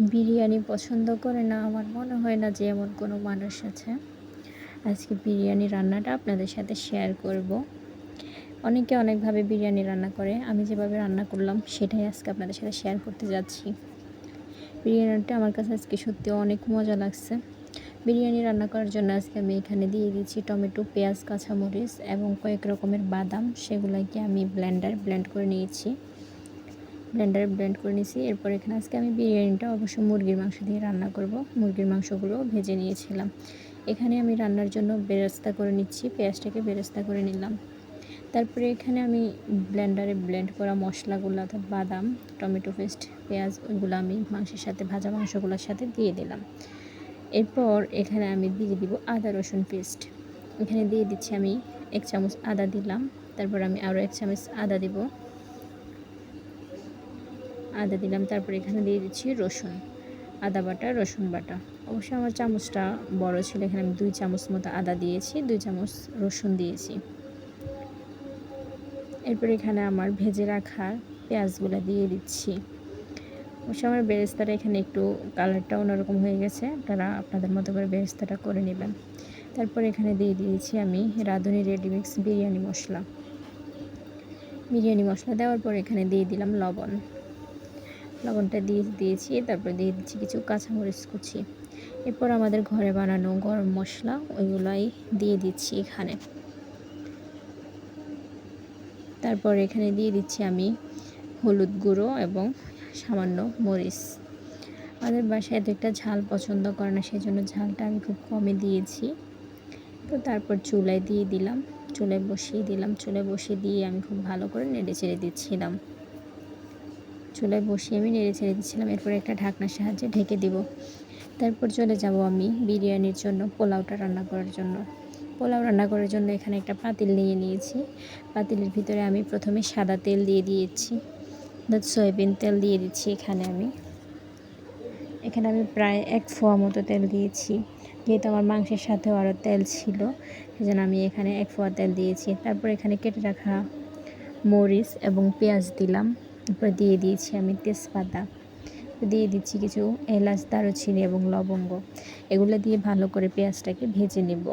বিরিয়ানি পছন্দ করে না, আমার মনে হয় না যে এমন কোনো মানুষ আছে। আজকে বিরিয়ানি রান্নাটা আপনাদের সাথে শেয়ার করব। অনেকে অনেকভাবে বিরিয়ানি রান্না করে, আমি যেভাবে রান্না করলাম সেটাই আজকে আপনাদের সাথে শেয়ার করতে যাচ্ছি। বিরিয়ানিটা আমার কাছে আজকে সত্যি অনেক মজা লাগছে। বিরিয়ানি রান্না করার জন্য আজকে আমি এখানে দিয়ে দিচ্ছি টমেটো, পেঁয়াজ, কাঁচামরিচ এবং কয়েক রকমের বাদাম, সেগুলোকে আমি ব্লেন্ডার ব্লেন্ড করে নিয়েছি। ব্লেন্ডারে ব্লেন্ড করে নিয়েছি এরপর এখানে আজকে আমি বিরিয়ানিটা অবশ্য মুরগির মাংস দিয়ে রান্না করব। মুরগির মাংসগুলো ভেজে নিয়েছিলাম। এখানে আমি রান্নার জন্য বেরেস্তা করে নিচ্ছি, পেঁয়াজটাকে বেরেস্তা করে নিলাম। তারপরে এখানে আমি ব্লেন্ডারে ব্লেন্ড করা মশলাগুলো, অর্থাৎ বাদাম, টমেটো পেস্ট, পেঁয়াজ, ওইগুলো আমি মাংসের সাথে, ভাজা মাংসগুলোর সাথে দিয়ে দিলাম। এরপর এখানে আমি দিয়ে দিব আদা, রসুন পেস্ট। এখানে দিয়ে দিচ্ছি আমি এক চামচ আদা দিলাম। তারপর আমি আরও এক চামচ আদা দিব। আদা দিলাম, তারপর এখানে দিয়ে দিচ্ছি রসুন, আদা বাটা, রসুন বাটা। অবশ্য আমার চামচটা বড় ছিল, এখানে আমি দুই চামচ মতো আদা দিয়েছি, দুই চামচ রসুন দিয়েছি। এরপর এখানে আমার ভেজে রাখা পেঁয়াজগুলো দিয়ে দিচ্ছি। অবশ্য আমার বেরেস্তাটা এখানে একটু কালারটা অন্যরকম হয়ে গেছে, আপনারা আপনাদের মতো করে বেরেস্তাটা করে নেবেন। তারপর এখানে দিয়ে দিয়েছি আমি রাঁধুনি রেডিমিক্স বিরিয়ানি মশলা। বিরিয়ানি মশলা দেওয়ার পর এখানে দিয়ে দিলাম লবণ। লবণটা দিয়ে দিয়েছি, তারপর দিয়ে দিচ্ছি কিছু কাঁচামরিচ কুচি। এরপর আমাদের ঘরে বানানো গরম মশলা, ওইগুলাই দিয়ে দিচ্ছি এখানে। তারপর এখানে দিয়ে দিচ্ছি আমি হলুদ গুঁড়ো এবং সামান্য মরিচ। আমাদের বাসায় এত একটা ঝাল পছন্দ করে না সেই জন্য ঝালটা আমি খুব কমে দিয়েছি। তো তারপর চুলায় দিয়ে দিলাম, চুলায় বসিয়ে দিলাম। চুলায় বসিয়ে দিয়ে আমি খুব ভালো করে নেড়ে চেড়ে দিচ্ছিলাম। চুলায় বসিয়ে আমি নেড়ে ছেড়ে দিচ্ছিলাম। এরপর একটা ঢাকনার সাহায্যে ঢেকে দিব। তারপর চলে যাব আমি বিরিয়ানির জন্য পোলাওটা রান্না করার জন্য। পোলাও রান্না করার জন্য এখানে একটা পাতিল নিয়ে নিয়েছি। পাতিলের ভিতরে আমি প্রথমে সাদা তেল দিয়ে দিয়েছি। সয়াবিন তেল দিয়ে দিচ্ছি এখানে আমি। এখানে আমি প্রায় এক ফোয়া মতো তেল দিয়েছি। যেহেতু আমার মাংসের সাথেও আরও তেল ছিল, সেজন্য আমি এখানে এক ফোয়া তেল দিয়েছি। তারপর এখানে কেটে রাখা মরিচ এবং পেঁয়াজ দিলাম। তারপরে দিয়ে দিয়েছি আমি তেজপাতা। দিয়ে দিচ্ছি কিছু এলাচ, দারুচিনি এবং লবঙ্গ। এগুলো দিয়ে ভালো করে পেঁয়াজটাকে ভেজে নেব।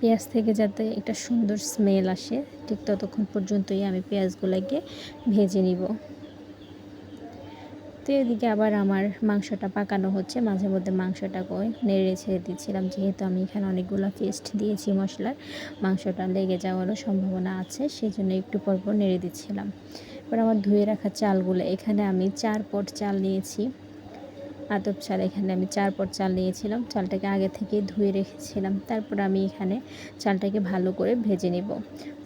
পেঁয়াজ থেকে যাতে একটা সুন্দর স্মেল আসে, ঠিক ততক্ষণ পর্যন্তই আমি পেঁয়াজগুলোকে ভেজে নিব। তো এদিকে আবার আমার মাংসটা পাকানো হচ্ছে, মাঝে মধ্যে মাংসটাকে নেড়ে ছেড়ে দিচ্ছিলাম, যেহেতু আমি এখানে অনেকগুলো পেস্ট দিয়েছি মশলার, মাংসটা লেগে যাওয়ারও সম্ভাবনা আছে সেই জন্য একটু পরপর নেড়ে দিচ্ছিলাম। এবার আমার ধুয়ে রাখা চালগুলো, এখানে আমি চার পট চাল নিয়েছি। আতপ চাল, এখানে আমি চার পট চাল নিয়েছিলাম। চালটাকে আগে থেকে ধুয়ে রেখেছিলাম। তারপর আমি এখানে চালটাকে ভালো করে ভেজে নেব।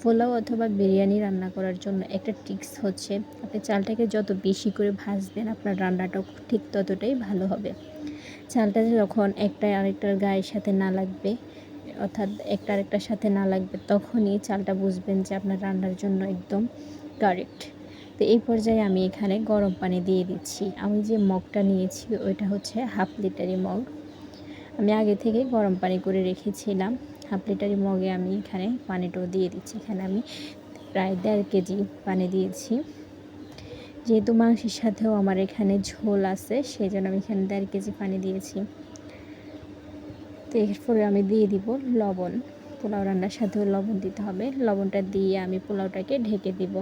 পোলাও অথবা বিরিয়ানি রান্না করার জন্য একটা টিক্স হচ্ছে, আপনি চালটাকে যত বেশি করে ভাজবেন, আপনার রান্নাটাও ঠিক ততটাই ভালো হবে। চালটা যখন একটা আরেকটার গায়ের সাথে না লাগবে, অর্থাৎ একটা আরেকটার সাথে না লাগবে, তখনই চালটা বুঝবেন যে আপনার রান্নার জন্য একদম কারেক্ট তো এই পর্যায়ে আমি এখানে গরম পানি দিয়ে দিচ্ছি। আমি যে মগটা নিয়েছি, ওইটা হচ্ছে হাফ লিটারি মগ। আমি আগে থেকে গরম পানি করে রেখেছিলাম। হাফ লিটারি মগে আমি এখানে পানিটাও দিয়ে দিচ্ছি। এখানে আমি প্রায় দেড় কেজি পানি দিয়েছি। যেহেতু মাংসের সাথেও আমার এখানে ঝোল আছে সেই জন্য আমি এখানে দেড় কেজি পানি দিয়েছি। তো এরপরে আমি দিয়ে দিব লবণ। পোলাও রান্নার সাথেও লবণ দিতে হবে। লবণটা দিয়ে আমি পোলাওটাকে ঢেকে দিব।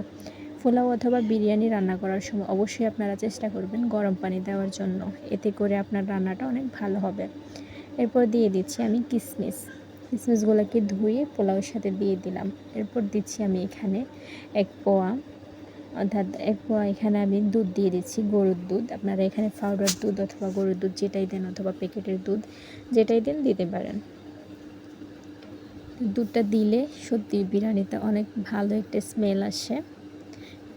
পোলাও অথবা বিরিয়ানি রান্না করার সময় অবশ্যই আপনারা চেষ্টা করবেন গরম পানি দেওয়ার জন্য। এতে করে আপনার রান্নাটা অনেক ভালো হবে। এরপর দিয়ে দিচ্ছি আমি কিসমিস। কিসমিসগুলোকে ধুয়ে পোলাওয়ের সাথে দিয়ে দিলাম। এরপর দিচ্ছি আমি এখানে এক পোয়া, অর্থাৎ এক পোয়া এখানে আমি দুধ দিয়ে দিচ্ছি, গরুর দুধ। আপনারা এখানে পাউডার দুধ অথবা গরুর দুধ যেটাই দেন অথবা প্যাকেটের দুধ যেটাই দেন দিতে পারেন। দুধটা দিলে সত্যি বিরিয়ানিতে অনেক ভালো একটা স্মেল আসে।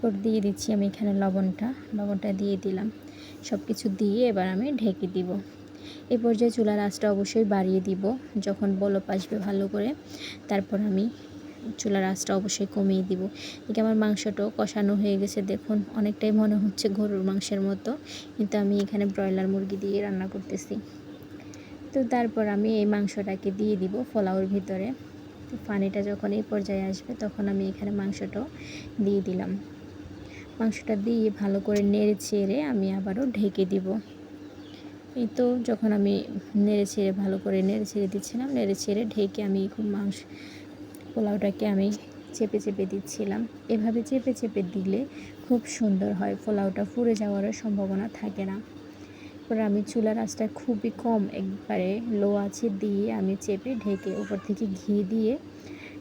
এরপর দিয়ে দিচ্ছি আমি এখানে লবণটা। লবণটা দিয়ে দিলাম। সব কিছু দিয়ে এবার আমি ঢেকে দিব। এই পর্যায়ে চুলার আঁচটা অবশ্যই বাড়িয়ে দিব। যখন বলপ আসবে ভালো করে, তারপর আমি চুলার আঁচটা অবশ্যই কমিয়ে দিব। এদিকে আমার মাংসটাও কষানো হয়ে গেছে, দেখুন। অনেকটাই মনে হচ্ছে গরুর মাংসের মতো, কিন্তু আমি এখানে ব্রয়লার মুরগি দিয়ে রান্না করতেছি। তো তারপর আমি এই মাংসটাকে দিয়ে দিব ফলাওর ভিতরে। পানিটা যখন এই পর্যায়ে আসবে, তখন আমি এখানে মাংসটাও দিয়ে দিলাম। মাংসটা দিয়ে ভালো করে নেড়ে চেড়ে আমি আবারও ঢেকে দিব। এই তো যখন আমি নেড়ে ছেড়ে ভালো করে নেড়ে ছেড়ে দিচ্ছিলাম, নেড়ে ছেড়ে ঢেকে আমি খুব মাংস পোলাওটাকে আমি চেপে চেপে দিচ্ছিলাম। এভাবে চেপে চেপে দিলে খুব সুন্দর হয়, পোলাওটা পুড়ে যাওয়ারও সম্ভাবনা থাকে না। এরপর আমি চুলার আঁচটা খুবই কম, একবারে লো আছে দিয়ে আমি চেপে ঢেকে উপর থেকে ঘি দিয়ে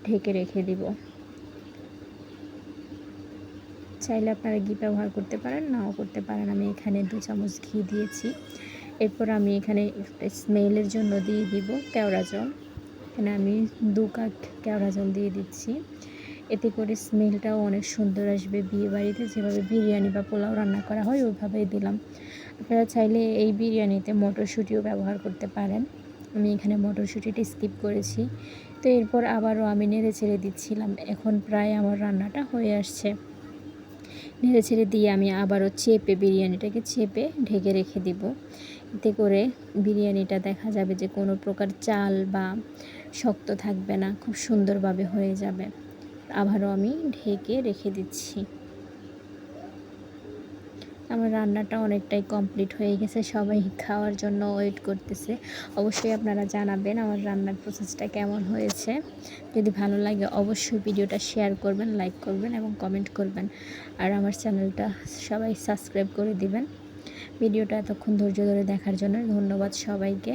ঢেকে রেখে দিব। চাইলে আপনারা ঘি ব্যবহার করতে পারেন, নাও করতে পারেন। আমি এখানে দু চামচ ঘি দিয়েছি। এরপর আমি এখানে স্মেলের জন্য দিয়ে দিব কেওড়া জল। এখানে আমি দু কাপ কেওড়া জল দিয়ে দিচ্ছি। এতে করে স্মেলটাও অনেক সুন্দর আসবে বিয়ে বাড়িতে যেভাবে বিরিয়ানি বা পোলাও রান্না করা হয়, ওইভাবেই দিলাম। আপনারা চাইলে এই বিরিয়ানিতে মটরশুঁটিও ব্যবহার করতে পারেন। আমি এখানে মটরশুঁটিটা স্কিপ করেছি। তো এরপর আবারও আমি নেড়ে ছেড়ে দিচ্ছিলাম। এখন প্রায় আমার রান্নাটা হয়ে আসছে। নেড়ে ছেড়ে দিয়ে আমি আবারও চেপে বিরিয়ানিটাকে চেপে ঢেকে রেখে দিব। এতে করে বিরিয়ানিটা দেখা যাবে যে কোনো প্রকার চাল বা শক্ত থাকবে না, খুব সুন্দরভাবে হয়ে যাবে। আবারও আমি ঢেকে রেখে দিচ্ছি। আমার রান্নাটা অনেকটাই কমপ্লিট হয়ে গেছে, সবাই খাওয়ার জন্য ওয়েট করতেছে। অবশ্যই আপনারা জানাবেন আমার রান্নার প্রসেসটা কেমন হয়েছে। যদি ভালো লাগে অবশ্যই ভিডিওটা শেয়ার করবেন লাইক করবেন এবং কমেন্ট করবেন। আর আমার চ্যানেলটা সবাই সাবস্ক্রাইব করে দিবেন। ভিডিওটা এতক্ষণ ধৈর্য ধরে দেখার জন্য ধন্যবাদ সবাইকে।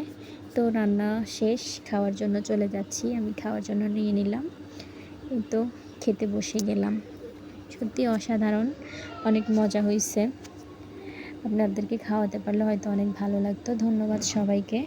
তো রান্না শেষ, খাওয়ার জন্য চলে যাচ্ছি, আমি খাওয়ার জন্য নিয়ে নিলাম। তো খেতে বসে গেলাম। সত্যি অসাধারণ, অনেক মজা হয়েছে আপনাদেরকে খাওয়াতে পারলে হয়তো অনেক ভালো লাগতো। ধন্যবাদ সবাইকে।